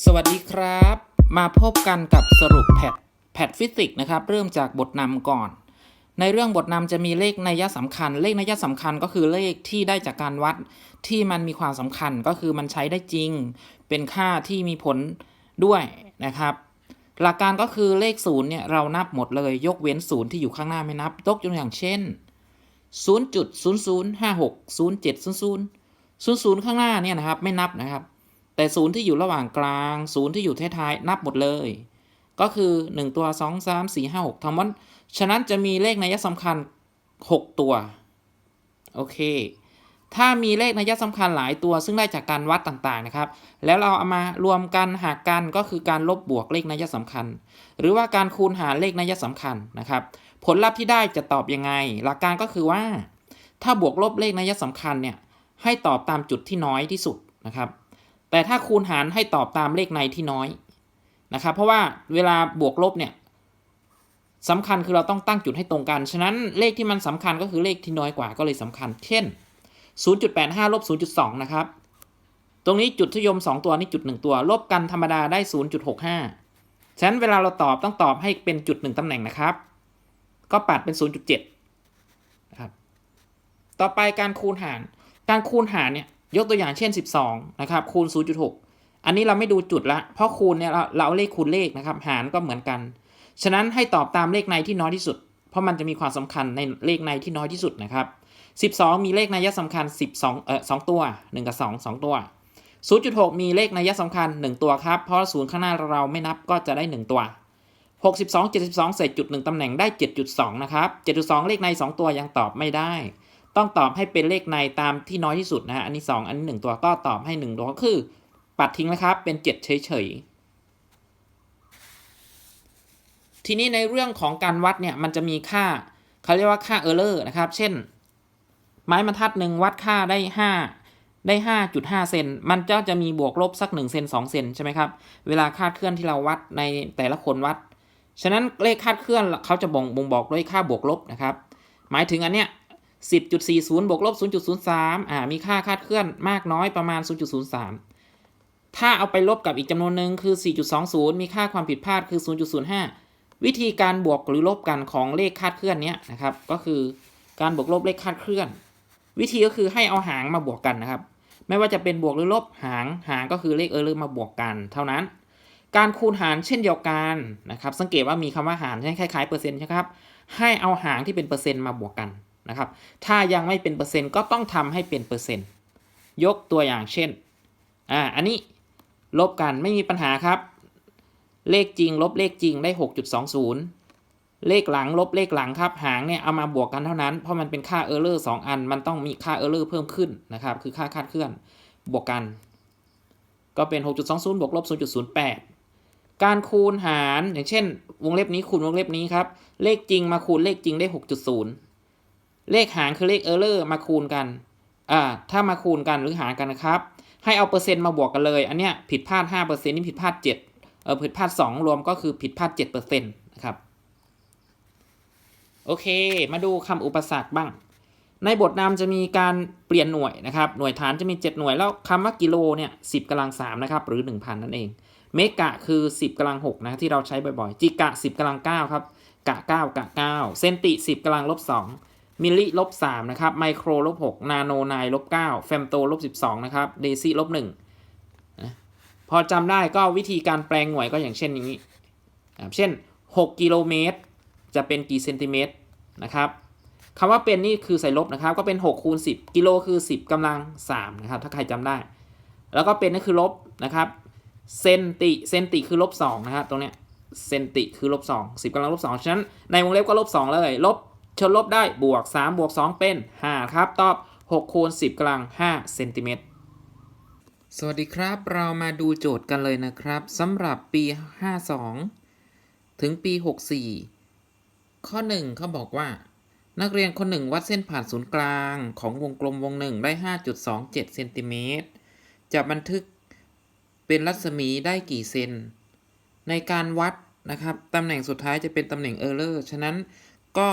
สวัสดีครับ มาพบกันกับสรุปแพทแพทฟิสิกส์นะครับ เริ่มจากบทนำก่อน ในเรื่องบทนำจะมีเลขนัยสำคัญ เลขนัยสำคัญก็คือเลขที่ได้จากการวัดที่มันมีความสำคัญก็คือมันใช้ได้จริง เป็นค่าที่มีผลด้วยนะครับ หลักการก็คือเลขศูนย์เนี่ยเรานับหมดเลย ยกเว้นศูนย์ที่อยู่ข้างหน้าไม่นับยกตัวอย่างเช่น 0.0056 0700 00 ข้างหน้าเนี่ยนะครับไม่นับนะครับ แต่ศูนย์ที่อยู่ระหว่างกลางศูนย์ที่อยู่ท้ายๆนับหมดเลย ก็คือ 1 ตัว 2 3 4 5 6ทั้งหมดฉะนั้นจะมีเลขนัยสำคัญ 6 ตัว โอเค ถ้ามีเลขนัยสำคัญหลายตัวซึ่งได้จากการวัดต่างๆนะครับ แล้วเราเอามารวมกันหารกันก็คือการลบบวกเลขนัยสำคัญ หรือว่าการคูณหารเลขนัยสำคัญนะครับ ผลลัพธ์ที่ได้จะตอบยังไง หลักการก็คือว่า ถ้าบวกลบเลขนัยสำคัญเนี่ยให้ตอบตามจุดที่น้อยที่สุดนะครับ แต่ถ้าคูณหารให้ตอบตามเลขในที่น้อยนะครับเพราะว่าเวลาบวกลบเนี่ยสำคัญคือเราต้องตั้งจุดให้ตรงกัน ฉะนั้นเลขที่มันสำคัญก็คือเลขที่น้อยกว่าก็เลยสำคัญ เช่น 0.85ลบ0.2 นะครับ ตรงนี้จุดทยม 2 ตัวนี่จุด 1 ตัว ลบกันธรรมดาได้ 0.65 ฉะนั้นเวลาเราตอบต้องตอบให้เป็นจุด 1ตำแหน่งนะครับ ก็ปัดเป็น 0.7 นะครับ ต่อไปการคูณหาร การคูณหารเนี่ย ยกตัวอย่างเช่น 12นะครับคูณ 0.6 อันนี้เราไม่ดูจุดละ เพราะคูณเนี่ยเราเราเอาเลขคูณเลขนะครับ หารก็เหมือนกัน ฉะนั้นให้ตอบตามเลขในที่น้อยที่สุด เพราะมันจะมีความสำคัญในเลขในที่น้อยที่สุดนะครับ 12 มีเลขนัยสำคัญ 12 เอ่อ2ตัว 1 กับ 2 2 ตัว 0.6 มีเลขนัยสำคัญ 1 ตัวครับ เพราะศูนย์ข้างหน้าเราไม่นับก็จะได้ 1 ตัว 62 72 เศษจุด1ตำแหน่งได้ 7.2 นะครับ 7.2 เลขใน 2 ตัวยังตอบไม่ได้ ต้องตอบให้เป็นเลขในตามที่น้อยที่สุดนะฮะ อันนี้ 2 อันนี้ 1 ตัวก็ตอบให้ 1 ตัวก็คือ ปัดทิ้งนะครับ เป็น 7 เฉยๆ ทีนี้ในเรื่องของการวัดเนี่ย มันจะมีค่าเขาเรียกว่าค่า error นะครับ เช่น ไม้บรรทัดหนึ่งวัดค่าได้ 5 ได้ 5.5 เซน มันก็จะมีบวกลบสัก 1 เซน 2 เซนใช่ไหมครับ เวลาคาดเคลื่อนที่เราวัดในแต่ละคนวัด ฉะนั้นเลขคาดเคลื่อนเขาจะบ่งบ่งบอกด้วยค่าบวกลบนะครับ หมายถึงอันเนี้ย 10.40 บวกลบ 0.03 อ่า มีค่าคาดเคลื่อนมากน้อยประมาณ 0.03 ถ้าเอาไปลบกับอีกจำนวนหนึ่งคือ 4.20 มีค่าความผิดพลาดคือ 0.05 วิธีการบวกหรือลบกันของเลขคาดเคลื่อนเนี้ยนะครับ ก็คือการบวกลบเลขคาดเคลื่อน วิธีก็คือให้เอาหางมาบวกกันนะครับ ไม่ว่าจะเป็นบวกหรือลบหางหางก็คือเลขเออร์มาบวกกัน เท่านั้น การคูณหารเช่นเดียวกันนะครับ สังเกตว่ามีคำว่าหารใช่คล้ายๆเปอร์เซ็นต์ใช่ครับ ให้เอาหางที่เป็นเปอร์เซ็นต์มาบวกกัน นะครับ ถ้ายังไม่เป็นเปอร์เซ็นต์ก็ต้องทำให้เป็นเปอร์เซ็นต์ ยกตัวอย่างเช่น อ่า อันนี้ลบกันไม่มีปัญหาครับ เลขจริงลบเลขจริงได้ 6.20 เลขหลังลบเลขหลังครับหางเนี่ยเอามาบวกกันเท่านั้น เพราะมันเป็นค่าเออร์เลอร์สองอัน มันต้องมีค่าเออร์เลอร์เพิ่มขึ้นนะครับ คือค่าคาดเคลื่อน บวกกัน ก็เป็น 6.20 บวกลบ 0.08การคูณหารอย่างเช่น วงเล็บนี้คูณวงเล็บนี้ครับ เลขจริงมาคูณเลขจริงได้ 6.0 เลขหารคือเลขเออร์เลอร์มาคูณกันอ่าถ้ามาคูณกันหรือหารกันนะครับ ให้เอาเปอร์เซ็นต์มาบวกกันเลย อันเนี้ยผิดพลาด5%นี่ผิดพลาด7เออผิดพลาด2รวมก็คือผิดพลาด7%นะครับโอเค มาดูคำอุปสรรคบ้าง ในบทนำจะมีการเปลี่ยนหน่วยนะครับ หน่วยฐานจะมี 7 หน่วยแล้วคำว่ากิโลเนี่ย10กำลัง3นะครับ หรือ 1,000 นั่นเอง เมกะคือ 10กำลัง6นะที่เราใช้บ่อยๆ จิกะ 10กำลัง9ครับ กะ 9 กะ 9 เซนติ 10กำลังลบ2 มิลลิลบ3นะครับไมโครลบ6นาโนไนลบ9แฟมโตลบ12นะครับเดซิลบ1นะพอจำได้ก็วิธีการแปลงหน่วยก็อย่างเช่นนี้ เช่น 6 กิโลเมตร จะเป็นกี่เซนติเมตรนะครับคำว่าเป็นนี่คือใส่ลบนะครับ ก็เป็น 6 คูณ 10 กิโลคือ 10กำลัง 3 นะครับ ถ้าใครจำได้ แล้วก็เป็นนี่คือลบนะครับ เซนติ เซนติคือลบ2นะครับตรงเนี้ย เซนติคือลบ2 10กำลังลบ2ฉะนั้นในวงเล็บก็ลบ2เลย ลบ ชนลบได้บวก 3 บวก 2 เป็น 5 ครับ ตอบ 6 คูณ 10กำลัง5เซนติเมตรสวัสดีครับ เรามาดูโจทย์กันเลยนะครับสำหรับปี 52 ถึงปี 64 ข้อ 1 เขาบอกว่า นักเรียนคนหนึ่งวัดเส้นผ่านศูนย์กลางของวงกลมวงหนึ่งได้ 5.27เซนติเมตรจะบันทึกเป็นรัศมีได้กี่เซน ในการวัดนะครับตำแหน่งสุดท้ายจะเป็นตำแหน่งเออร์เลอร์ ฉะนั้นก็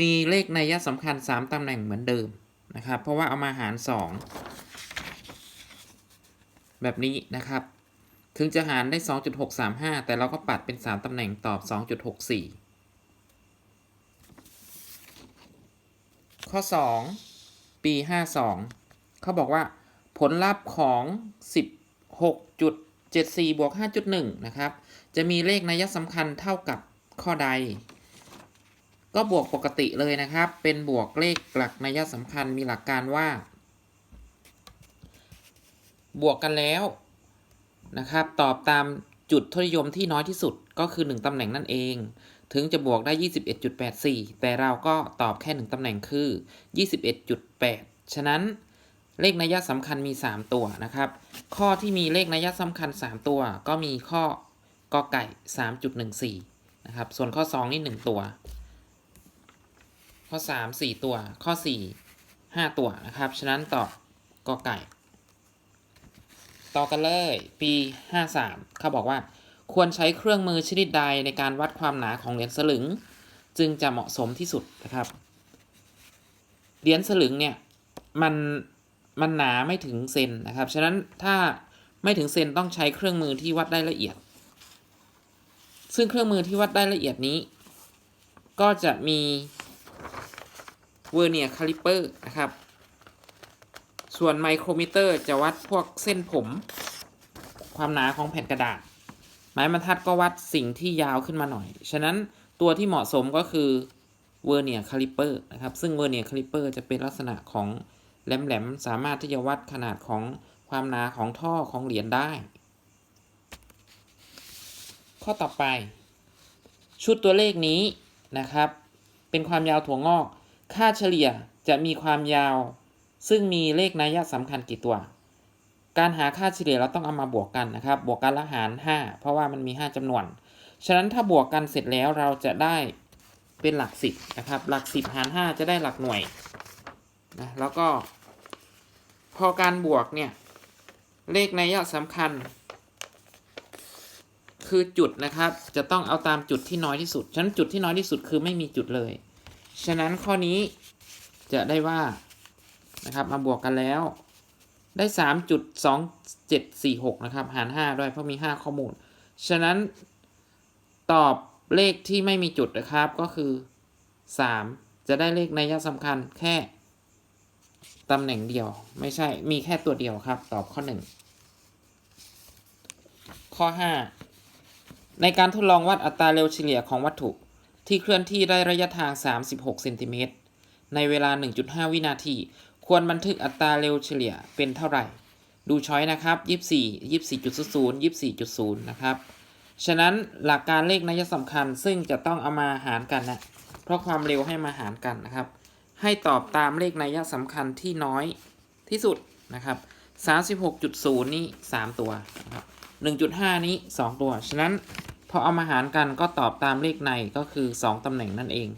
มีเลขนัยสำคัญ 3ตำแหน่งเหมือนเดิมนะครับ เพราะว่าเอามาหาร 2 แบบนี้นะครับ ถึงจะหารได้ 2.635 แต่เราก็ปัดเป็น 3ตำแหน่งตอบ 2.64 ข้อ 2 ปี 52 เขาบอกว่าผลลัพธ์ของ 16.74บวก5.1 นะครับ จะมีเลขนัยสำคัญเท่ากับข้อใด ก็บวกปกติเลยนะครับ เป็นบวกเลขหลักนัยสำคัญมีหลักการว่า บวกกันแล้วนะครับ ตอบตามจุดทศนิยมที่น้อยที่สุดก็คือ 1ตำแหน่งนั่นเอง ถึงจะบวกได้ 21.84 แต่เราก็ตอบแค่ 1ตำแหน่งคือ 21.8 ฉะนั้นเลขนัยสำคัญมี 3 ตัวนะครับ ข้อที่มีเลขนัยสำคัญ 3 ตัว ก็มีข้อกอไก่ 3.14 นะครับ ส่วนข้อ 2 นี่ 1 ตัว ข้อ 3 4 ตัว ข้อ 4 5 ตัวนะครับ ฉะนั้นตอบกอไก่ ต่อกันเลย ปี 53 เขาบอกว่า ควรใช้เครื่องมือชนิดใดในการวัดความหนาของเหรียญสลึง จึงจะเหมาะสมที่สุดนะครับ เหรียญสลึงเนี่ยมันมันหนาไม่ถึงเซนนะครับ ฉะนั้นถ้าไม่ถึงเซนต้องใช้เครื่องมือที่วัดได้ละเอียด ซึ่งเครื่องมือที่วัดได้ละเอียดนี้ ก็จะมี เวอร์เนียคาลิเปอร์นะครับ ส่วนไมโครมิเตอร์จะวัดพวกเส้นผม ความหนาของแผ่นกระดาษ ไม้บรรทัดก็วัดสิ่งที่ยาวขึ้นมาหน่อย ฉะนั้นตัวที่เหมาะสมก็คือเวอร์เนียคาลิเปอร์นะครับ ซึ่งเวอร์เนียคาลิเปอร์จะเป็นลักษณะของแหลมๆ สามารถที่จะวัดขนาดของความหนาของท่อของเหรียญได้ ข้อต่อไป ชุดตัวเลขนี้นะครับ เป็นความยาวถั่วงอก ค่าเฉลี่ยจะมีความยาว ซึ่งมีเลขนัยสำคัญกี่ตัว การหาค่าเฉลี่ยเราต้องเอามาบวกกันนะครับ บวกกันละหาร 5 เพราะว่ามันมี 5จำนวน ฉะนั้นถ้าบวกกันเสร็จแล้วเราจะได้เป็นหลัก 10นะครับ หลัก 10 หาร 5 จะได้หลักหน่วยนะแล้วก็ พอการบวกเนี่ย เลขนัยสำคัญ คือจุดนะครับ จะต้องเอาตามจุดที่น้อยที่สุด ฉะนั้นจุดที่น้อยที่สุดคือไม่มีจุดเลย ฉะนั้นข้อนี้จะได้ว่านะครับมาบวกกันแล้ว ได้ 3.2746 นะครับ หาร 5 ด้วยเพราะมี 5 ข้อมูล ฉะนั้นตอบเลขที่ไม่มีจุดนะครับก็คือ 3 จะได้เลขในัยสำคัญแค่ ตำแหน่งเดียว ไม่ใช่มีแค่ตัวเดียวครับ ตอบข้อ 1 ข้อ 5 ในการทดลองวัดอัตราเร็วเฉลี่ยของวัตถุ ที่เคลื่อนที่ได้ระยะทาง 36 เซนติเมตร ในเวลา 1.5 วินาที ควรบันทึกอัตราเร็วเฉลี่ยเป็นเท่าไหร่ ดูช้อยนะครับ 24 24.00 24.0 นะครับ ฉะนั้นหลักการเลขนัยสำคัญซึ่งจะต้องเอามาหารกันนะ เพราะความเร็วให้มาหารกันนะครับ ให้ตอบตามเลขนัยสำคัญที่น้อยที่สุดนะครับ36.0 นี่ 3 ตัวนะครับ1.5 นี้ 2 ตัว ฉะนั้น อเอามาหารกันก็ตอบตามเลขในก็คือ 2 ตำแหน่งนั่นเอง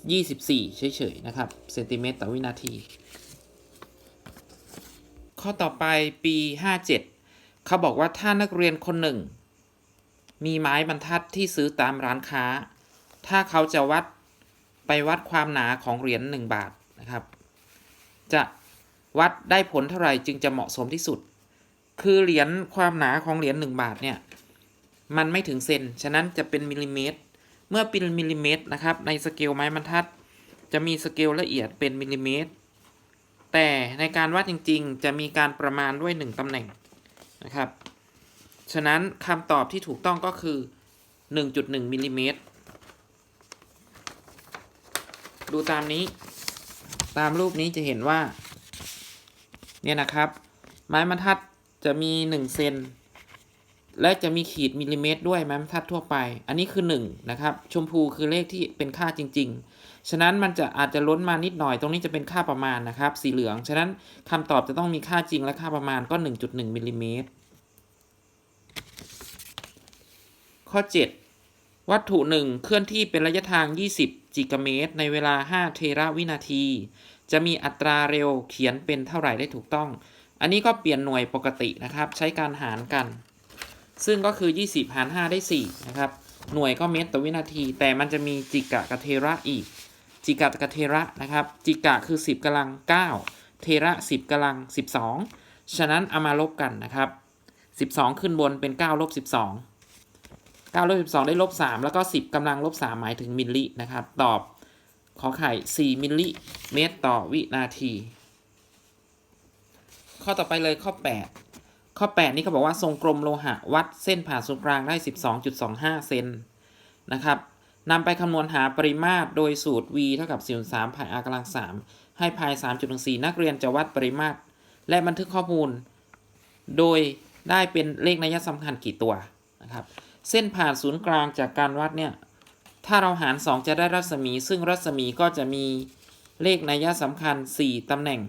24 เฉยๆ นะครับ เซนติเมตรต่อวินาที ข้อต่อไปปี 57 เขาบอกว่าถ้านักเรียนคนหนึ่ง มีไม้บรรทัดที่ซื้อตามร้านค้า ถ้าเขาจะวัดไปวัดความหนาของเหรียญ1บาทนะครับ จะวัดได้ผลเท่าไหร่จึงจะเหมาะสมที่สุด คือเหรียญความหนาของเหรียญ1บาทเนี่ย มันไม่ถึงเซน ฉะนั้นจะเป็นมิลลิเมตร เมื่อเป็นมิลลิเมตรนะครับ ในสเกลไม้บรรทัด จะมีสเกลละเอียดเป็นมิลลิเมตร แต่ในการวัดจริง ๆ จะมีการประมาณด้วย 1 ตำแหน่งนะครับ ฉะนั้นคำตอบที่ถูกต้องก็คือ 1.1มิลลิเมตร ดูตามนี้ ตามรูปนี้จะเห็นว่า เนี่ยนะครับ ไม้บรรทัดจะมี 1 เซน และจะมีขีดมิลลิเมตรด้วยไม้บรรทัดทั่วไป อันนี้คือ 1 นะครับ ชมพูคือเลขที่เป็นค่าจริง ๆ ฉะนั้นมันจะอาจจะล้นมานิดหน่อย ตรงนี้จะเป็นค่าประมาณนะครับ สีเหลือง ฉะนั้นคำตอบจะต้องมีค่าจริงและค่าประมาณก็ 1.1มิลลิเมตร ข้อ 7 วัตถุหนึ่งเคลื่อนที่เป็นระยะทาง 20 จิกะเมตร ในเวลา 5 เทระวินาที จะมีอัตราเร็วเขียนเป็นเท่าไหร่ได้ถูกต้อง อันนี้ก็เปลี่ยนหน่วยปกตินะครับ ใช้การหารกัน ซึ่งก็คือ 20หาร5ได้4นะครับหน่วยก็เมตรต่อวินาที แต่มันจะมีจิกะกับเทระอีก จิกะกับเทระนะครับ จิกะคือ 10กำลัง 9 เทระ 10กำลัง 12 ฉะนั้นเอามาลบกันนะครับสิบสองขึ้นบนเป็นเก้าลบสิบสองเก้าลบสิบสองได้ลบสามแล้วก็สิบกำลังลบสามหมายถึงมิลลินะครับ ตอบขอไข่สี่มิลลิเมตรต่อวินาที ข้อต่อไปเลยข้อ 8 ข้อ 8 นี่เขาบอกว่าทรงกลมโลหะวัดเส้นผ่านศูนย์กลางได้ 12.25 เซนนะครับนำไปคำนวณหาปริมาตรโดยสูตร v เท่ากับ4 3พาย r กำลัง 3 ให้พาย 3.14 นักเรียนจะวัดปริมาตร และบันทึกข้อมูล โดยได้เป็นเลขนัยสำคัญกี่ตัวนะครับเส้นผ่านศูนย์กลางจากการวัดเนี่ยถ้าเราหาร 2 จะได้รัศมี ซึ่งรัศมีก็จะมีเลขนัยสำคัญ 4ตำแหน่ง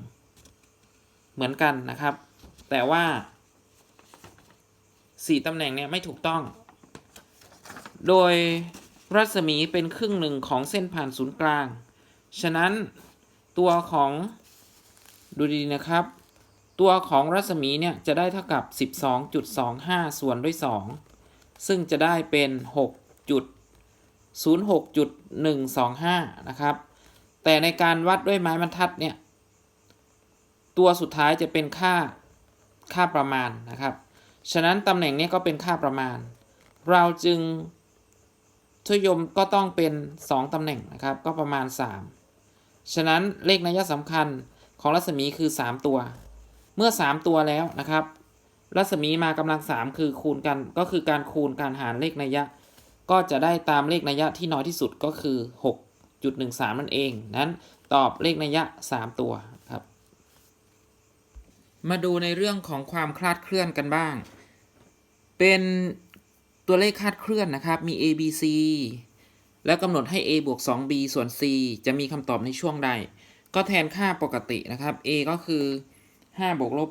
เหมือนกันนะครับ แต่ว่า 4ตำแหน่งเนี่ยไม่ถูกต้อง โดยรัศมีเป็นครึ่งหนึ่งของเส้นผ่านศูนย์กลาง ฉะนั้นตัวของดูดีนะครับ ตัวของรัศมีเนี่ยจะได้เท่ากับ 12.25 ส่วนด้วย 2 ซึ่งจะได้เป็น 6.06.125 นะครับ แต่ในการวัดด้วยไม้บรรทัดเนี่ย ตัวสุดท้ายจะเป็นค่าค่าประมาณนะครับ ฉะนั้นตำแหน่งนี้ก็เป็นค่าประมาณ เราจึงทศยมก็ต้องเป็น 2ตำแหน่งนะครับ ก็ประมาณ 3 ฉะนั้นเลขนัยสำคัญของรัศมีคือ 3 ตัว เมื่อ 3 ตัวแล้วนะครับ รัศมีมากำลัง 3 คือคูณกันก็คือการคูณการหารเลขนัยะก็จะได้ตามเลขนัยะที่น้อยที่สุดก็คือ 6.13 นั่นเอง นั้นตอบเลขนัยะ3ตัว มาดูในเรื่องของความคลาดเคลื่อนกันบ้าง เป็นตัวเลขคลาดเคลื่อนนะครับ มี a b c แล้วกำหนดให้ a บวก 2b ส่วน c จะมีคำตอบในช่วงใด ก็แทนค่าปกตินะครับ a ก็คือ 5 บวกลบ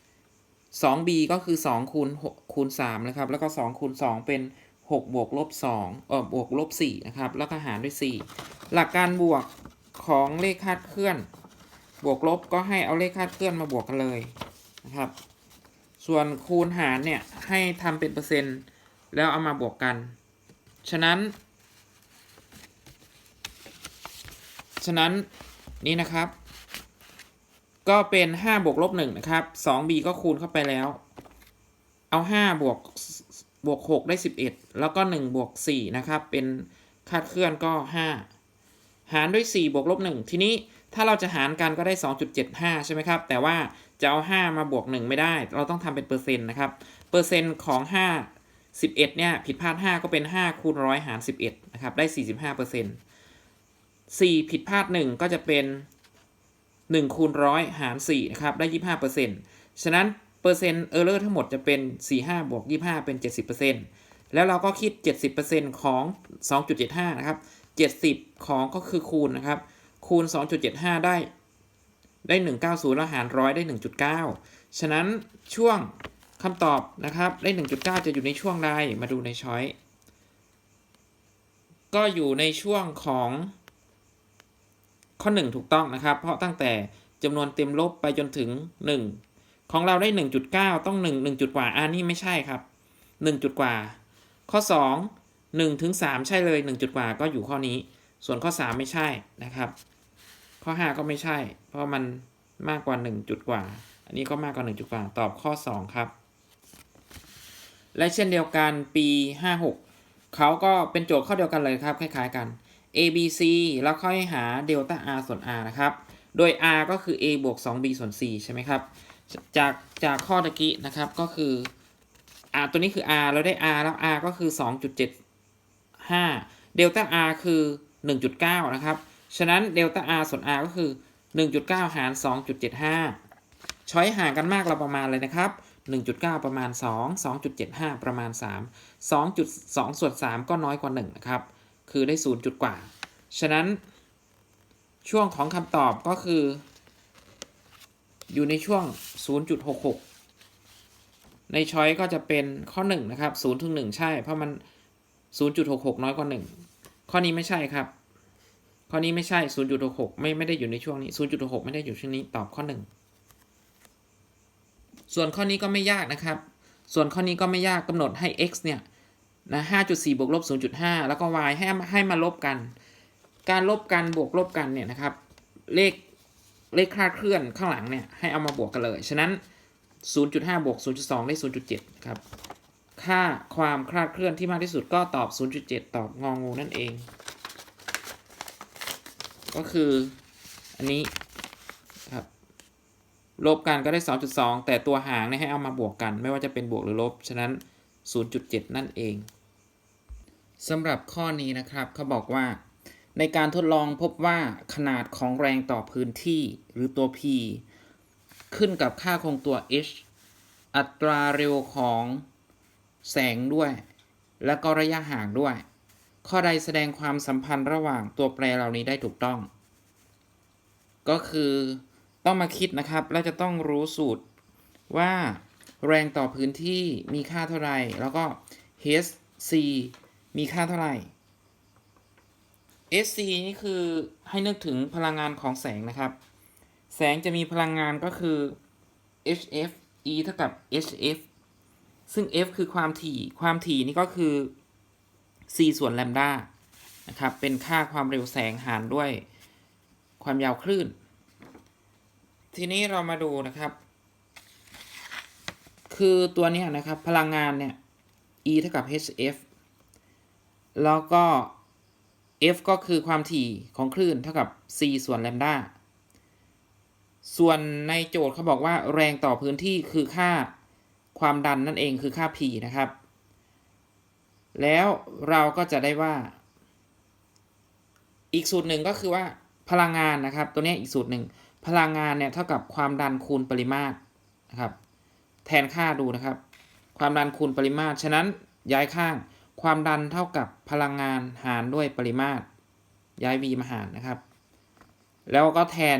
1 2b ก็คือ 2 คูณ6คูณ3นะครับ แล้วก็ 2 คูณ 2 เป็น 6 บวกลบ2เออบวกลบ4นะครับ แล้วก็หารด้วย 4 หลักการบวกของเลขคลาดเคลื่อน บวกลบก็ให้เอาเลขคาดเคลื่อนมาบวกกันเลยนะครับ ส่วนคูณหารเนี่ยให้ทำเป็นเปอร์เซ็นต์แล้วเอามาบวกกัน ฉะนั้น ฉะนั้นนี่นะครับ ก็เป็น 5 บวกลบ1นะครับ 2b ก็คูณเข้าไปแล้ว เอา 5 บวกบวก 6 ได้ 11 แล้วก็ 1 บวก 4 นะครับ เป็นคาดเคลื่อนก็ 5 หารด้วย 4 บวกลบ 1 ทีนี้ ถ้าเราจะหารกันก็ได้ 2.75 ใช่ไหมครับ แต่ว่าจะเอา 5 มาบวก 1 ไม่ได้ เราต้องทำเป็นเปอร์เซ็นต์นะครับ เปอร์เซ็นต์ของ 5 11 เนี่ย ผิดพลาด 5 ก็เป็น 5 คูณร้อยหาร 11 นะครับ ได้ 45เปอร์เซ็นต์4ผิดพลาด 1 ก็จะเป็น 1 คูณร้อยหาร 4 นะครับ ได้ 25เปอร์เซ็นต์ฉะนั้นเปอร์เซ็นต์เออร์เลอร์ทั้งหมดจะเป็น 45 บวก 25 เป็น 70เปอร์เซ็นต์แล้วเราก็คิด 70เปอร์เซ็นต์ของ 2.75 นะครับ 70 ของก็คือคูณนะครับ คูณ 2.75 ได้ ได้ 190แล้วหารร้อยได้ 1.9 ฉะนั้นช่วงคำตอบนะครับ ได้ 1.9 จะอยู่ในช่วงใด มาดูในช้อย ก็อยู่ในช่วงของข้อ 1 ถูกต้องนะครับ เพราะตั้งแต่จำนวนเต็มลบไปจนถึง 1 ของเราได้ 1.9 ต้อง 1 1จุดกว่าอันนี้ไม่ใช่ครับ 1 จุดกว่า ข้อ 2 1ถึง3ใช่เลย 1 จุดกว่าก็อยู่ข้อนี้ ส่วนข้อ 3 ไม่ใช่นะครับ ข้อ 5 ก็ไม่ใช่ เพราะมันมากกว่า 1 จุดกว่า อันนี้ก็มากกว่า 1 จุดกว่า ตอบข้อ 2 ครับ และเช่นเดียวกันปี 56 เขาก็เป็นโจทย์ข้อเดียวกันเลยครับ คล้ายๆกัน a b c แล้วค่อยหาเดลต้า r ส่วน r นะครับ โดย r ก็คือ a บวก 2b ส่วน c ใช่ไหมครับ จากจากข้อตะกี้นะครับก็คือ r ตัวนี้คือ r แล้วได้ r แล้ว r ก็คือ 2.75เดลต้า r คือ 1.9 นะครับ ฉะนั้นเดลต้า r ส่วน r ก็คือ 1.9 หาร 2.75 ช้อยห่างกันมากเราประมาณเลยนะครับ 1.9 ประมาณ 2 2.75 ประมาณ 3 2.2 ส่วน 3 ก็น้อยกว่า 1 นะครับ คือได้ 0 จุดกว่า ฉะนั้น ช่วงของคำตอบก็คือ อยู่ในช่วง 0.66 ในช้อยก็จะเป็นข้อ 1 นะครับ0ถึง1ใช่ เพราะมัน 0.66 น้อยกว่า 1 ข้อนี้ไม่ใช่ครับ ข้อนี้ไม่ใช่ 0.66 ไม่ไม่ได้อยู่ในช่วงนี้ 0.66 ไม่ได้อยู่ช่วงนี้ ตอบข้อ 1 ส่วนข้อนี้ก็ไม่ยากนะครับ ส่วนข้อนี้ก็ไม่ยากกำหนดให้ x เนี่ยนะ5.4บวกลบ0.5 แล้วก็ y ให้ให้มาลบกัน การลบกันบวกลบกันเนี่ยนะครับ เลขเลขคลาดเคลื่อนข้างหลังเนี่ยให้เอามาบวกกันเลย ฉะนั้น 0.5 บวก 0.2 ได้ 0.7 ครับ ค่าความคลาดเคลื่อนที่มากที่สุดก็ตอบ 0.7 ตอบงองูนั่นเอง ก็คืออันนี้ครับลบกันก็ได้ 2.2 แต่ตัวหางเนี่ยให้เอามาบวกกัน ไม่ว่าจะเป็นบวกหรือลบ ฉะนั้น 0.7 นั่นเองสำหรับข้อนี้นะครับเขาบอกว่า ในการทดลองพบว่าขนาดของแรงต่อพื้นที่หรือตัว P ขึ้นกับค่าคงตัว h อัตราเร็วของแสงด้วย และก็ระยะห่างด้วย ข้อใดแสดงความสัมพันธ์ระหว่างตัวแปรเหล่านี้ได้ถูกต้อง ก็คือต้องมาคิดนะครับ แล้วจะต้องรู้สูตรว่าแรงต่อพื้นที่มีค่าเท่าไหร่แล้วก็ hc มีค่าเท่าไหร่ SC นี่คือให้นึกถึงพลังงานของแสงนะครับ แสงจะมีพลังงานก็คือ hf e เท่ากับ hf ซึ่ง f คือความถี่ ความถี่นี่ก็คือ c ส่วนแลมดานะครับ เป็นค่าความเร็วแสงหารด้วยความยาวคลื่น ทีนี้เรามาดูนะครับ คือตัวนี้นะครับพลังงานเนี่ย e เท่ากับ hf แล้วก็ f ก็คือความถี่ของคลื่นเท่ากับ c ส่วนแลมดาส่วนในโจทย์เขาบอกว่าแรงต่อพื้นที่คือค่าความดันนั่นเองคือค่า p นะครับ แล้วเราก็จะได้ว่า อีกสูตรหนึ่งก็คือว่าพลังงานนะครับ ตัวนี้อีกสูตรหนึ่งพลังงานเนี่ยเท่ากับความดันคูณปริมาตรนะครับ แทนค่าดูนะครับ ความดันคูณปริมาตร ฉะนั้นย้ายข้าง ความดันเท่ากับพลังงานหารด้วยปริมาตร ย้าย v มาหารนะครับ แล้วก็แทน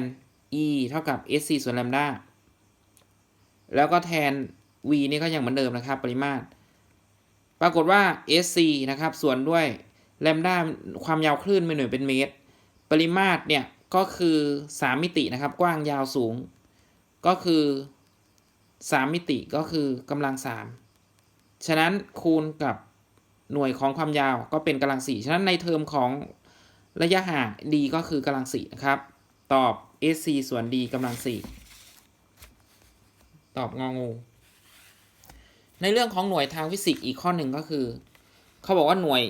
e เท่ากับ sc ส่วนแลมดาแล้วก็แทน v นี่ก็ยังเหมือนเดิมนะครับ ปริมาตร ปรากฏว่า sc นะครับ ส่วนด้วยแลมด้าความยาวคลื่นเป็นหน่วยเป็นเมตร ปริมาตรเนี่ย ก็คือ 3 มิตินะครับ กว้างยาวสูง ก็คือ 3 มิติก็คือกำลัง 3 ฉะนั้นคูณกับหน่วยของความยาวก็เป็นกำลัง 4 ฉะนั้นในเทอมของระยะห่าง d ก็คือกำลัง 4 นะครับ ตอบ sc ส่วน d กำลัง 4 ตอบงองู ในเรื่องของหน่วยทางฟิสิกส์อีกข้อหนึ่งก็คือ เขาบอกว่าหน่วย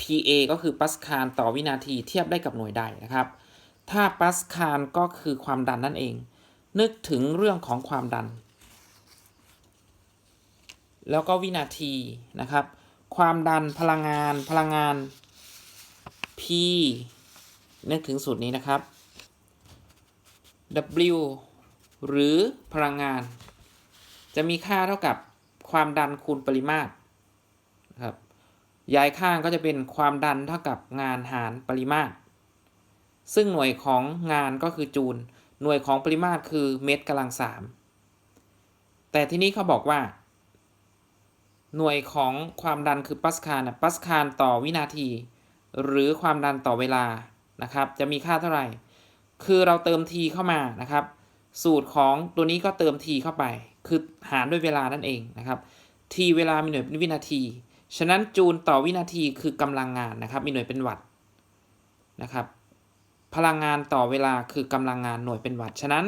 PA ก็คือปัสคาลต่อวินาทีเทียบได้กับหน่วยใดนะครับ ถ้าปัสคาลก็คือความดันนั่นเอง นึกถึงเรื่องของความดัน แล้วก็วินาทีนะครับ ความดันพลังงานพลังงาน P นึกถึงสูตรนี้นะครับ W หรือพลังงาน จะมีค่าเท่ากับ ความดันคูณปริมาตรนะครับย้ายข้างก็จะเป็นความดันเท่ากับงานหารปริมาตร ซึ่งหน่วยของงานก็คือจูล หน่วยของปริมาตรคือเมตรกำลังสามแต่ที่นี้เขาบอกว่า หน่วยของความดันคือปัสคาลนะปัสคาลต่อวินาที หรือความดันต่อเวลานะครับ จะมีค่าเท่าไหร่ คือเราเติม t เข้ามานะครับ สูตรของตัวนี้ก็เติม t เข้าไป คือหารด้วยเวลานั่นเองนะครับ t เวลามีหน่วยเป็นวินาที ฉะนั้นจูลต่อวินาทีคือกำลังงานนะครับ มีหน่วยเป็นวัตต์นะครับ พลังงานต่อเวลาคือกำลังงานหน่วยเป็นวัตต์ ฉะนั้น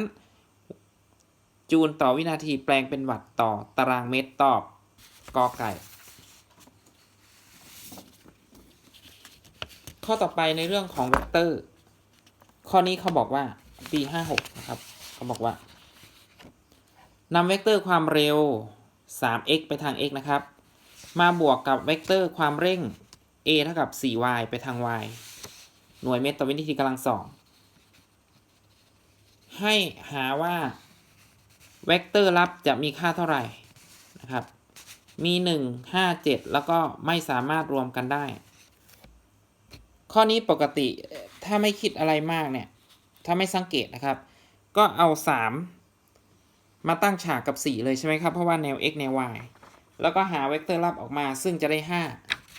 จูลต่อวินาทีแปลงเป็นวัตต์ต่อตารางเมตรตอบกอไก่ ข้อต่อไปในเรื่องของเวกเตอร์ ข้อนี้เขาบอกว่าปี56นะครับ เขาบอกว่า นำเวกเตอร์ความเร็ว 3x ไปทาง x นะครับ มาบวกกับเวกเตอร์ความเร่ง a เท่ากับ 4y ไปทาง y หน่วยเมตรต่อวินาทีกำลังสอง ให้หาว่าเวกเตอร์รับจะมีค่าเท่าไหร่นะครับ มี 1 5 7 แล้วก็ไม่สามารถรวมกันได้ ข้อนี้ปกติถ้าไม่คิดอะไรมากเนี่ย ถ้าไม่สังเกตนะครับ ก็เอา 3 มาตั้งฉากกับ 4 เลยใช่ไหมครับ เพราะว่าแนว x แนว y แล้วก็หาเวกเตอร์รับออกมาซึ่งจะได้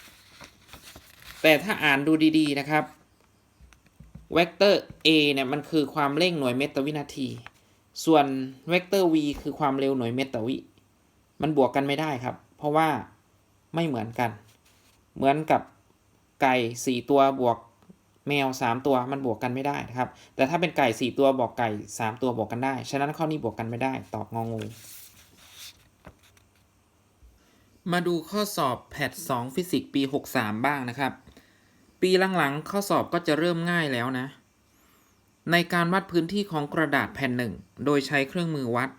5 แต่ถ้าอ่านดูดีๆนะครับ เวกเตอร์ a เนี่ยมันคือความเร่งหน่วยเมตรต่อวินาที ส่วนเวกเตอร์ v คือความเร็วหน่วยเมตรต่อวิ มันบวกกันไม่ได้ครับ เพราะว่าไม่เหมือนกัน เหมือนกับไก่สี่ตัวบวก แมวสามตัวมันบวกกันไม่ได้นะครับ แต่ถ้าเป็นไก่สี่ตัวบวกไก่สามตัวบวกกันได้ ฉะนั้นข้อนี้บวกกันไม่ได้ ตอบงองู มาดูข้อสอบแพท2ฟิสิกส์ปี 63 บ้างนะครับ ปีหลังๆ ข้อสอบก็จะเริ่มง่ายแล้วนะ ในการวัดพื้นที่ของกระดาษแผ่นหนึ่ง โดยใช้เครื่องมือวัด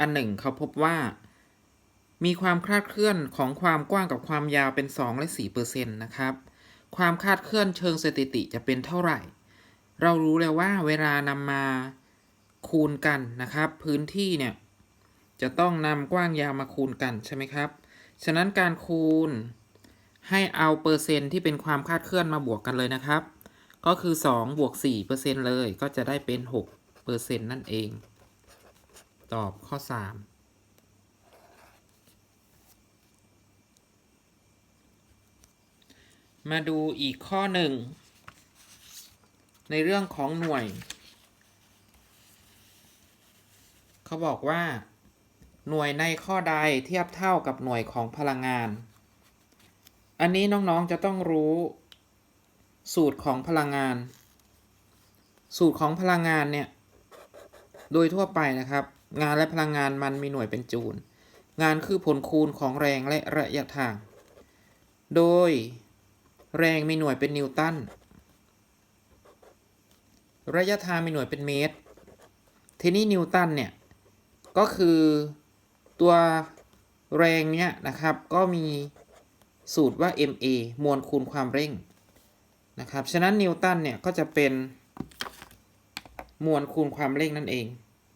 อันหนึ่งเขาพบว่า มีความคลาดเคลื่อนของความกว้างกับความยาวเป็น 2 และ4%นะครับ ความคาดเคลื่อนเชิงสถิติจะเป็นเท่าไหร่ เรารู้แล้วว่าเวลานำมาคูณกันนะครับ พื้นที่เนี่ยจะต้องนำกว้างยาวมาคูณกันใช่ไหมครับ ฉะนั้นการคูณให้เอาเปอร์เซ็นต์ที่เป็นความคาดเคลื่อนมาบวกกันเลยนะครับ ก็คือ 2 บวก4เปอร์เซ็นต์เลย ก็จะได้เป็น6เปอร์เซ็นต์นั่นเอง ตอบข้อ 3 มาดูอีกข้อหนึ่ง ในเรื่องของหน่วย เขาบอกว่า หน่วยในข้อใดเทียบเท่ากับหน่วยของพลังงาน อันนี้น้องๆจะต้องรู้สูตรของพลังงาน สูตรของพลังงานเนี่ย โดยทั่วไปนะครับ งานและพลังงานมันมีหน่วยเป็นจูล งานคือผลคูณของแรงและระยะทาง โดย แรงมีหน่วยเป็นนิวตัน ระยะทางมีหน่วยเป็นเมตร ทีนี้นิวตันเนี่ย ก็คือตัวแรงเนี้ยนะครับ ก็มีสูตรว่า ma มวลคูณความเร่งนะครับ ฉะนั้นนิวตันเนี่ยก็จะเป็นมวลคูณความเร่งนั่นเอง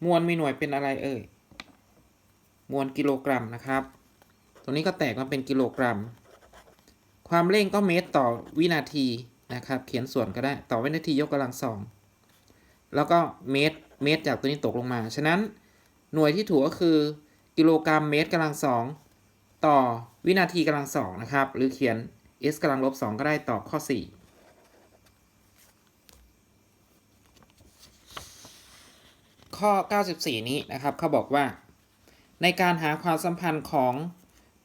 มวลมีหน่วยเป็นอะไรเอ่ย มวลกิโลกรัมนะครับตัวนี้ก็แตกมาเป็นกิโลกรัม ความเร่งก็เมตรต่อวินาทีนะครับ เขียนส่วนก็ได้ต่อวินาทียกกำลังสองแล้วก็เมตรเมตรจากตัวนี้ตกลงมา ฉะนั้นหน่วยที่ถูกก็คือกิโลกรัมเมตรกำลังสองต่อวินาทีกำลังสองนะครับ หรือเขียน s กำลังลบสองก็ได้ตอบข้อ 4ข้อ 94 นี้นะครับ เขาบอกว่า ในการหาความสัมพันธ์ของ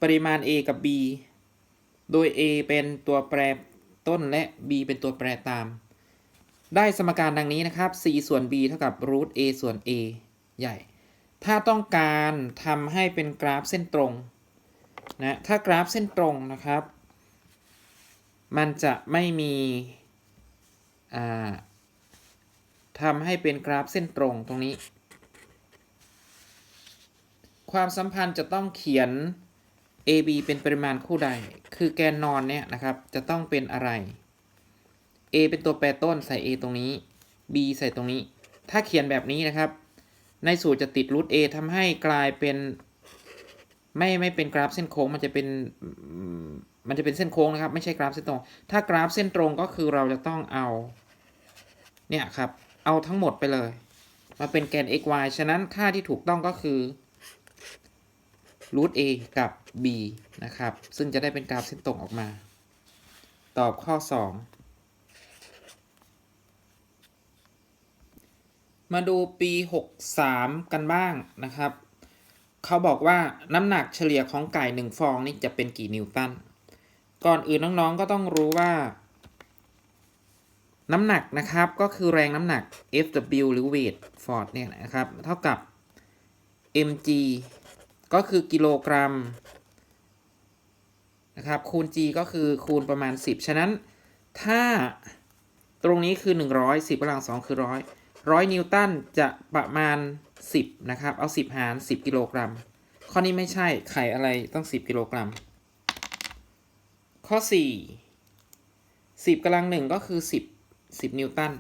ปริมาณ a กับ b โดย a เป็นตัวแปรต้นและ b เป็นตัวแปรตาม ได้สมการดังนี้นะครับ c ส่วน b เท่ากับ root a ส่วน a ใหญ่ ถ้าต้องการทำให้เป็นกราฟเส้นตรงนะ ถ้ากราฟเส้นตรงนะครับ มันจะไม่มีทำให้เป็นกราฟเส้นตรงตรงนี้ ความสัมพันธ์จะต้องเขียน AB เป็นปริมาณคู่ใด คือแกนนอนเนี่ยนะครับ จะต้องเป็นอะไร A เป็นตัวแปรต้นใส่ A ตรงนี้ B ใส่ตรงนี้ ถ้าเขียนแบบนี้นะครับ ในสูตรจะติดรูท A ทำให้กลายเป็น ไม่ไม่เป็นกราฟเส้นโค้งมันจะเป็นมมันจะเป็นเส้นโค้งนะครับ ไม่ใช่กราฟเส้นตรง ถ้ากราฟเส้นตรงก็คือเราจะต้องเอา เนี่ยครับ เอาทั้งหมดไปเลย มาเป็นแกน x y ฉะนั้นค่าที่ถูกต้องก็คือ รูท a กับ b นะครับ ซึ่งจะได้เป็นกราฟเส้นตรงออกมา ตอบข้อ 2 มาดูปี 63 กันบ้างนะครับ เขาบอกว่าน้ำหนักเฉลี่ยของไก่หนึ่งฟองนี่จะเป็นกี่นิวตัน ก่อนอื่นน้องๆก็ต้องรู้ว่า น้ำหนักนะครับก็คือแรงน้ำหนัก Fw หรือ weight Ford เนี่ยนะครับ เท่ากับ mg ก็คือกิโลกรัมนะครับคูณ g ก็คือคูณประมาณ 10 ฉะนั้นถ้าตรงนี้คือ 100 10กำลัง2คือ 100 100 นิวตันจะประมาณ 10 นะครับ เอา 10 หาร 10 กิโลกรัม ข้อนี้ไม่ใช่ไข่อะไรต้อง 10 กิโลกรัม ข้อ 4 10กำลัง1ก็คือ 10 10 นิวตัน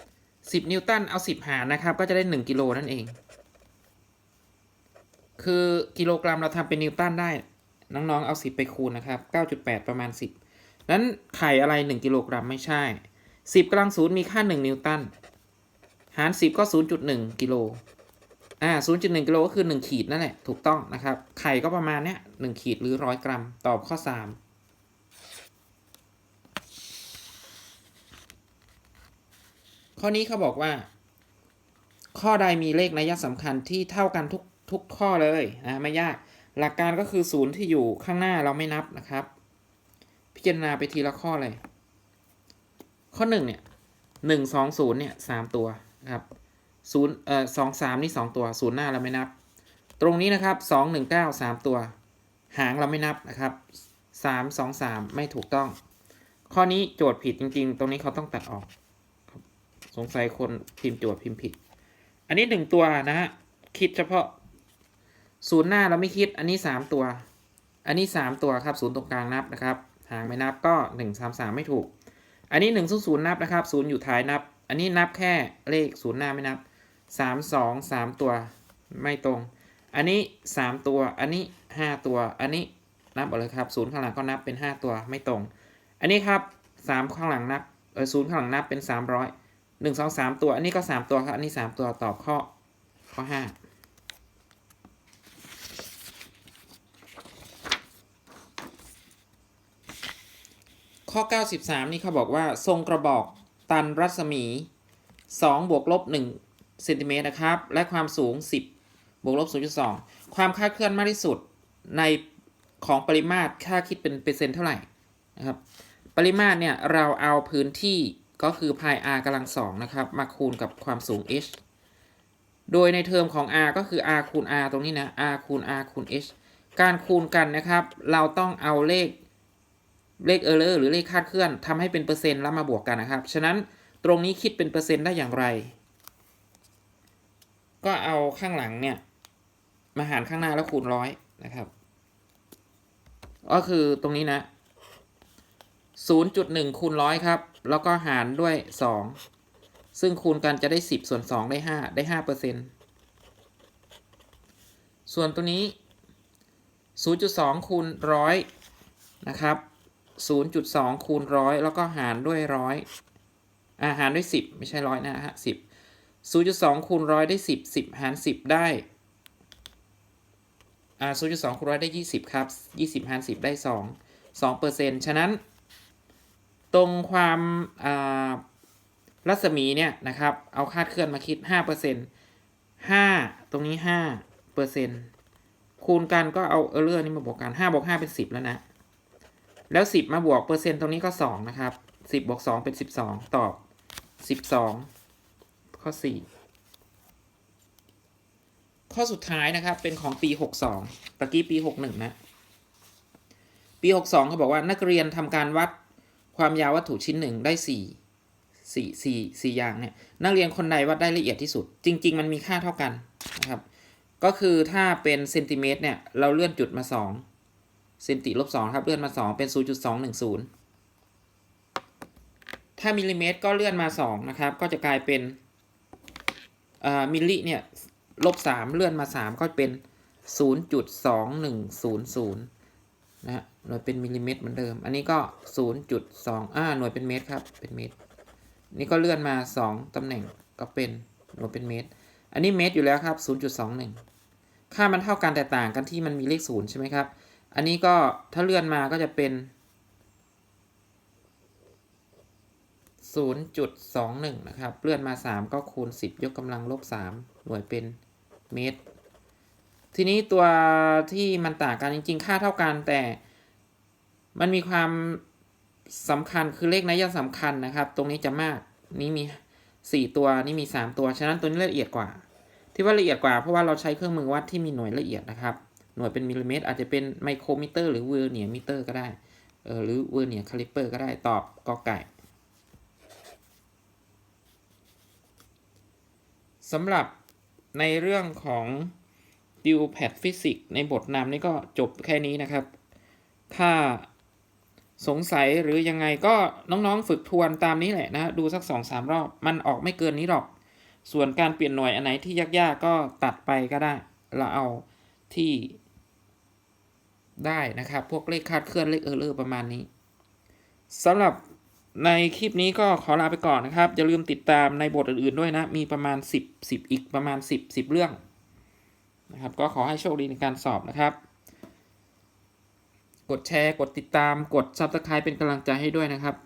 10 นิวตันเอา 10 หารนะครับ ก็จะได้ 1 กิโลนั่นเอง คือกิโลกรัมเราทำเป็นนิวตันได้ น้องๆ เอา 10 ไปคูณนะครับ 9.8 ประมาณ 10 นั้นไข่อะไร 1 กิโลกรัมไม่ใช่ 10กำลังศูนย์มีค่า 1 นิวตัน หาร 10 ก็ 0.1 กิโล อ่า 0.1 กิโลก็คือ 1 ขีดนั่นแหละ ถูกต้องนะครับ ไข่ก็ประมาณเนี้ย1ขีดหรือ 100 กรัม ตอบข้อ 3ข้อนี้เขาบอกว่า ข้อใดมีเลขนัยสำคัญที่เท่ากันทุก ทุกข้อเลยนะไม่ยาก หลักการก็คือศูนย์ที่อยู่ข้างหน้าเราไม่นับนะครับ พิจารณาไปทีละข้อเลย ข้อหนึ่งเนี่ยหนึ่งสองศูนย์เนี่ยสามตัวนะครับศูนย์เอ่อสองสามนี่สองตัวศูนย์หน้าเราไม่นับ ตรงนี้นะครับสองหนึ่งเก้าสามตัว หางเราไม่นับนะครับสามสองสามไม่ถูกต้อง ข้อนี้โจทย์ผิดจริง ๆ ตรงนี้เขาต้องตัดออก สงสัยคนพิมพ์โจทย์พิมพ์ผิด อันนี้หนึ่งตัวนะฮะคิดเฉพาะ ศูนย์หน้าเราไม่คิด อันนี้สามตัว อันนี้สามตัวครับศูนย์ตรงกลางนับนะครับ หางไม่นับก็หนึ่งสามสามไม่ถูก อันนี้หนึ่งศูนย์นับนะครับศูนย์อยู่ท้ายนับ อันนี้นับแค่เลขศูนย์หน้าไม่นับสามสองสามตัวไม่ตรง อันนี้สามตัว อันนี้ห้าตัว อันนี้นับเอาเลยครับศูนย์ข้างหลังก็นับเป็นห้าตัวไม่ตรง อันนี้ครับสามข้างหลังนับเออศูนย์ข้างหลังนับเป็นสามร้อยหนึ่งสองสามตัว อันนี้ก็สามตัวครับ อันนี้สามตัวตอบข้อข้อห้า ข้อ 93 นี่เขาบอกว่า ทรงกระบอกตันรัศมี2บวกลบ1เซนติเมตรนะครับ และความสูง 10บวกลบ0.2 ความคาดเคลื่อนมากที่สุดในของปริมาตรค่าคิดเป็นเปอร์เซ็นต์เท่าไหร่นะครับ ปริมาตรเนี่ยเราเอาพื้นที่ก็คือ pi r กำลังสองนะครับ มาคูณกับความสูง h โดยในเทอมของ r ก็คือ r คูณ r ตรงนี้นะ r คูณ r คูณ h การคูณกันนะครับ เราต้องเอาเลข เลขเออร์เลอร์หรือเลขคาดเคลื่อนทำให้เป็นเปอร์เซ็นต์แล้วมาบวกกันนะครับ ฉะนั้นตรงนี้คิดเป็นเปอร์เซ็นต์ได้อย่างไร ก็เอาข้างหลังเนี่ยมาหารข้างหน้าแล้วคูณร้อยนะครับ ก็คือตรงนี้นะ 0.1คูณร้อยครับ แล้วก็หารด้วย 2 ซึ่งคูณกันจะได้ 10 ส่วน 2 ได้ 5 ได้5เปอร์เซ็นต์ส่วนตัวนี้ 0.2คูณร้อยนะครับ 0.2 คูณร้อยแล้วก็หารด้วยร้อยอาหารด้วย 10 ไม่ใช่ร้อยนะฮะ10 0.2คูณร้อยได้10 10หาร10ได้อ่า0.2คูณร้อยได้20ครับ20หาร10ได้2 2เปอร์เซ็นต์ฉะนั้น ตรงความอ่ารัศมีเนี่ยนะครับ เอาคาดเคลื่อนมาคิด5เปอร์เซ็นต์5ตรงนี้5เปอร์เซ็นต์คูณกันก็เอาเออร์เลอร์นี่มาบวกกัน5บวก5เป็น10แล้วนะ แล้ว 10 มาบวกเปอร์เซ็นต์ตรงนี้ก็ 2 นะครับ 10บวก2เป็น 12 ตอบ 12 ข้อ 4 ข้อสุดท้ายนะครับ เป็นของปี 62ตะกี้ปี 61 นะ ปี 62เขาบอกว่านักเรียนทำการวัดความยาววัตถุชิ้นหนึ่งได้ 4 4 4 4อย่างเนี่ยนักเรียนคนใดวัดได้ละเอียดที่สุด จริง ๆ มันมีค่าเท่ากันนะครับ ก็คือถ้าเป็นเซนติเมตรเนี่ย เราเลื่อนจุดมา 2 เซนติลบสองครับ เลื่อนมา 2 เป็น 0.210 ถ้ามิลลิเมตรก็เลื่อนมา 2 นะครับ ก็จะกลายเป็นมิลลิเนี่ยลบ 3 เลื่อนมา 3 ก็เป็น 0.2100 นะฮะหน่วยเป็นมิลลิเมตรเหมือนเดิม อันนี้ก็ 0.2อ่าหน่วยเป็นเมตรครับ เป็นเมตร นี่ก็เลื่อนมา 2ตำแหน่งก็เป็นหน่วยเป็นเมตร อันนี้เมตรอยู่แล้วครับ 0.21 ค่ามันเท่ากันแต่ต่างกันที่มันมีเลขศูนย์ใช่ไหมครับ อันนี้ก็ถ้าเลื่อนมาก็จะเป็น 0.21 นะครับ เลื่อนมา 3 ก็คูณ 10 ยกกำลังลบ 3 หน่วยเป็นเมตร ทีนี้ตัวที่มันต่างกันจริง ๆ ค่าเท่ากันแต่มันมีความสำคัญคือเลขนัยสำคัญนะครับ ตรงนี้จะมากนี้มี 4 ตัวนี่มี 3 ตัว ฉะนั้นตัวนี้ละเอียดกว่า ที่ว่าละเอียดกว่าเพราะว่าเราใช้เครื่องมือวัดที่มีหน่วยละเอียดนะครับ หน่วยเป็นมิลลิเมตร อาจจะเป็นไมโครมิเตอร์หรือเวอร์เนียมิเตอร์ก็ได้เออหรือเวอร์เนียคาลิเปอร์ก็ได้ตอบกอไก่สำหรับในเรื่องของดิวแพดฟิสิกในบทนำนี่ก็จบแค่นี้นะครับ ถ้าสงสัยหรือยังไงก็น้องๆฝึกทวนตามนี้แหละนะ ดูสักสองสามรอบ มันออกไม่เกินนี้หรอก ส่วนการเปลี่ยนหน่วยอันไหนที่ยากๆก็ตัดไปก็ได้ เราเอาที่ ได้นะครับ พวกเลขคาดเคลื่อนเลขเออร์เลอร์ประมาณนี้สำหรับในคลิปนี้ก็ขอลาไปก่อนนะครับ อย่าลืมติดตามในบทอื่นๆด้วยนะ มีประมาณ 10 10 อีกประมาณ 10 10 เรื่องนะครับ ก็ขอให้โชคดีในการสอบนะครับ กดแชร์ กดติดตาม กด Subscribe เป็นกำลังใจให้ด้วยนะครับ